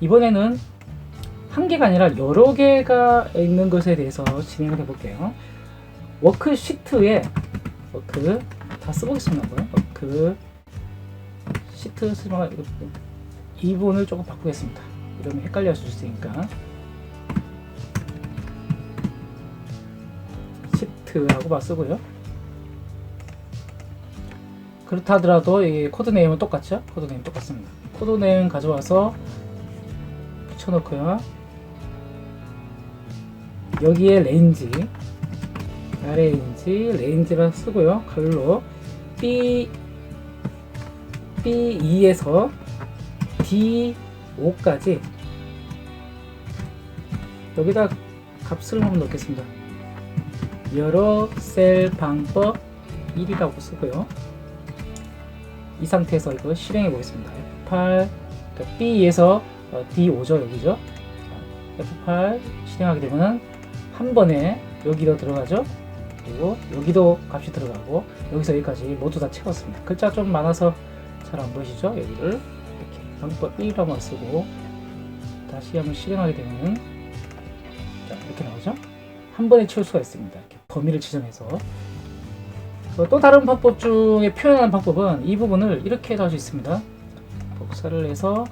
이번에는 한 개가 아니라 여러 개가 있는 것에 대해서 진행을 해볼게요. 워크시트에 워크 다 써보겠습니다. 워크 시트 쓰면 이분을 조금 바꾸겠습니다. 이러면 헷갈려 할수 있으니까 시트라고 봐 쓰고요. 그렇다 하더라도 이 코드 네임은 똑같죠? 코드 네임 똑같습니다. 코드 네임 가져와서 붙여놓고요. 여기에 레인지, 레인지, 레인지라 쓰고요. 칼로 B B2에서 D5까지 여기다 값을 한번 넣겠습니다. 여러 셀 방법 1이라고 쓰고요. 이 상태에서 이거 실행해 보겠습니다. F8 그러니까 B에서 D5죠 여기죠. F8 실행하게 되면 한 번에 여기로 들어가죠. 그리고 여기도 값이 들어가고 여기서 여기까지 모두 다 채웠습니다. 글자 좀 많아서 잘 안 보이시죠? 여기를 이렇게 방법 1로만 쓰고 다시 한번 실행하게 되면 자, 이렇게 나오죠? 한 번에 채울 수가 있습니다. 이렇게 범위를 지정해서 어, 또 다른 방법 중에 표현하는 방법은 이 부분을 이렇게 해도 할 수 있습니다. 복사를 해서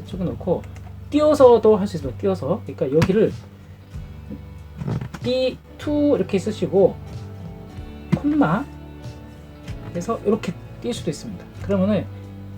이쪽에 놓고 띄워서도 할 수 있습니다. 띄워서 그러니까 여기를 D2 이렇게 쓰시고 콤마 해서 이렇게 띄울 수도 있습니다. 그러면은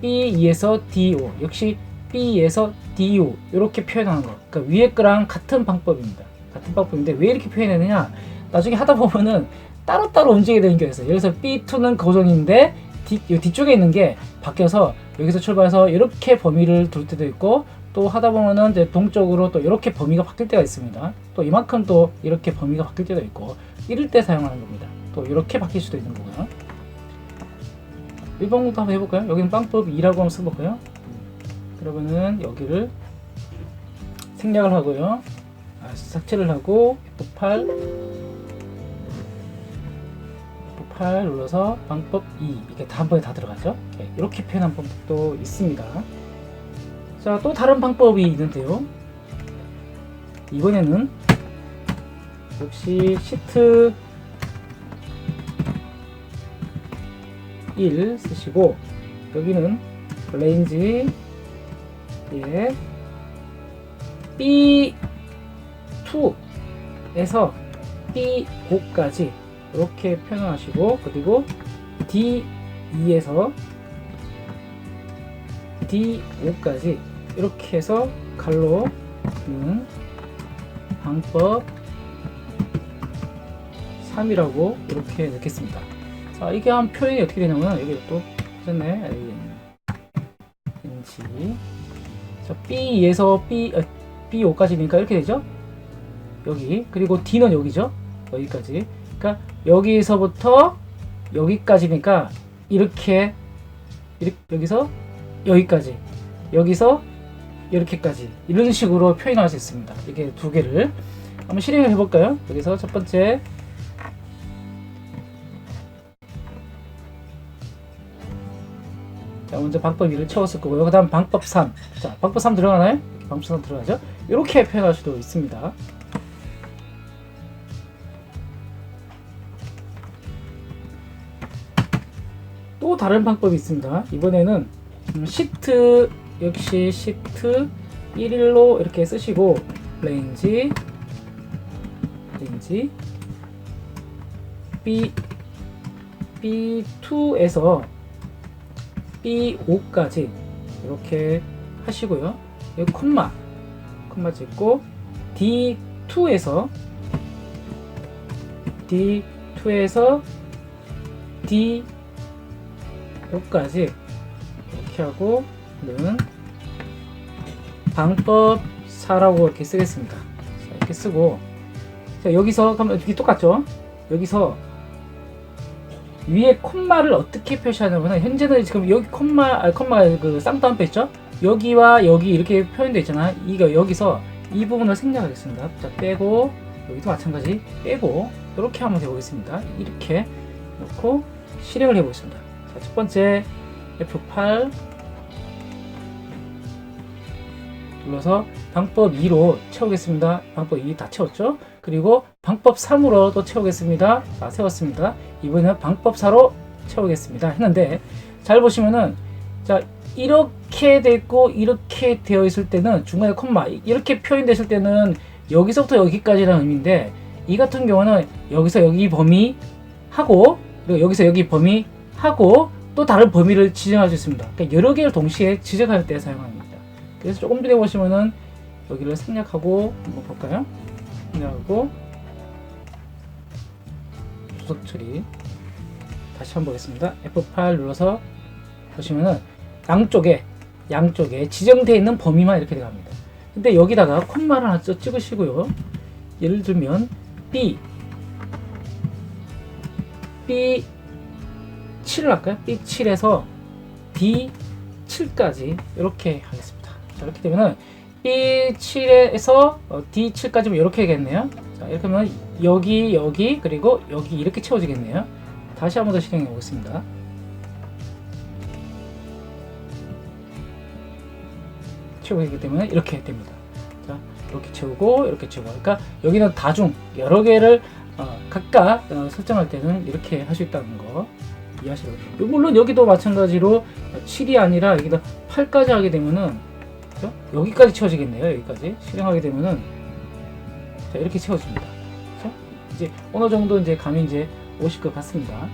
B2에서 D5 역시 B에서 D5 이렇게 표현하는 거. 그러니까 위에 거랑 같은 방법입니다. 같은 방법인데 왜 이렇게 표현했느냐? 나중에 하다 보면은 따로따로 움직이게 되는 게 있어요. 여기서 B2는 고정인데 뒤, 이 뒤쪽에 있는 게 바뀌어서 여기서 출발해서 이렇게 범위를 둘 때도 있고 또 하다 보면은 이제 동쪽으로 또 이렇게 범위가 바뀔 때가 있습니다. 또 이만큼 또 이렇게 범위가 바뀔 때도 있고 이럴 때 사용하는 겁니다. 또 이렇게 바뀔 수도 있는 거고요. 1번부터 한번 해볼까요? 여기는 빵법 2라고 한번 써볼까요? 그러면은 여기를 생략을 하고요. 아, 삭제를 하고 F8 F8 눌러서 방법 2 이게 다 한 번에 다 들어가죠. 네, 이렇게 표현한 방법도 있습니다. 자, 또 다른 방법이 있는데요. 이번에는 역시 시트 1 쓰시고 여기는 레인지 예 B2에서 B5까지 이렇게 표현하시고 그리고 D2에서 D5까지 이렇게 해서 갈로는 방법 3이라고 이렇게 넣겠습니다. 자, 이게 한 표현이 어떻게 되냐면 여기 또 됐네. 인지 자, B에서 B 어, B5까지니까 이렇게 되죠. 여기 그리고 D는 여기죠. 여기까지. 그러니까 여기서부터 여기까지니까 이렇게 이렇게 여기서 여기까지 여기서 이렇게까지 이런 식으로 표현할 수 있습니다. 이게 두 개를 한번 실행을 해볼까요? 여기서 첫 번째 자 먼저 방법 2를 채웠을 거고요. 그 다음 방법 3. 자 방법 3 들어가나요? 방법 3 들어가죠? 이렇게 표현할 수도 있습니다. 또 다른 방법이 있습니다. 이번에는 음, 시트 역시 시트 1일로 이렇게 쓰시고 레인지 레인지 B B2에서 B5까지 이렇게 하시고요. 여기 콤마 콤마 찍고 D2에서 D2에서 D5까지 이렇게 하고 는 방법 4라고 이렇게 쓰겠습니다. 자, 이렇게 쓰고 자, 여기서 그러면 이게 똑같죠? 여기서 위에 콤마를 어떻게 표시하냐면 현재는 지금 여기 콤마 아 콤마 그 쌍따옴표 있죠? 여기와 여기 이렇게 표현되어 있잖아. 이거 여기서 이 부분을 생략하겠습니다. 자 빼고 여기도 마찬가지 빼고 이렇게 하면 되겠습니다. 이렇게 놓고 실행을 해보겠습니다. 자, 첫 번째 F8 눌러서 방법 2로 채우겠습니다. 방법 2 다 채웠죠? 그리고 방법 3으로 또 채우겠습니다. 자, 세웠습니다. 이번에는 방법 4로 채우겠습니다. 했는데 잘 보시면은 자 이렇게 됐고 이렇게 되어 있을 때는 중간에 콤마 이렇게 표현됐을 때는 여기서부터 여기까지라는 의미인데 이 같은 경우는 여기서 여기 범위 하고 그리고 여기서 여기 범위 하고 또 다른 범위를 지정할 수 있습니다. 그러니까 여러 개를 동시에 지정할 때 사용합니다. 그래서 조금 전에 보시면은 여기를 생략하고 한번 볼까요? 생략하고 주석 처리 다시 한번 보겠습니다. F8 눌러서 보시면은 양쪽에 양쪽에 지정되어 있는 범위만 이렇게 들어갑니다. 근데 여기다가 콤마를 하나 더 찍으시고요. 예를 들면 B B 7을 할까요? B7에서 D7까지 이렇게 하겠습니다. 자, 이렇게 되면은 B7에서 D7까지면 이렇게 되겠네요. 자, 이렇게 하면 여기, 여기, 그리고 여기 이렇게 채워지겠네요. 다시 한 번 더 실행해 보겠습니다. 채우기 때문에 이렇게 됩니다. 자, 이렇게 채우고 이렇게 채우고. 그러니까 여기는 다중 여러 개를 어, 각각 어, 설정할 때는 이렇게 할 수 있다는 거 이해하시고. 물론 여기도 마찬가지로 7이 아니라 여기다 8까지 하게 되면은 그죠? 여기까지 채워지겠네요. 여기까지 실행하게 되면은 자, 이렇게 채워집니다. 그죠? 이제 어느 정도 이제 감이 이제 오실 것 같습니다.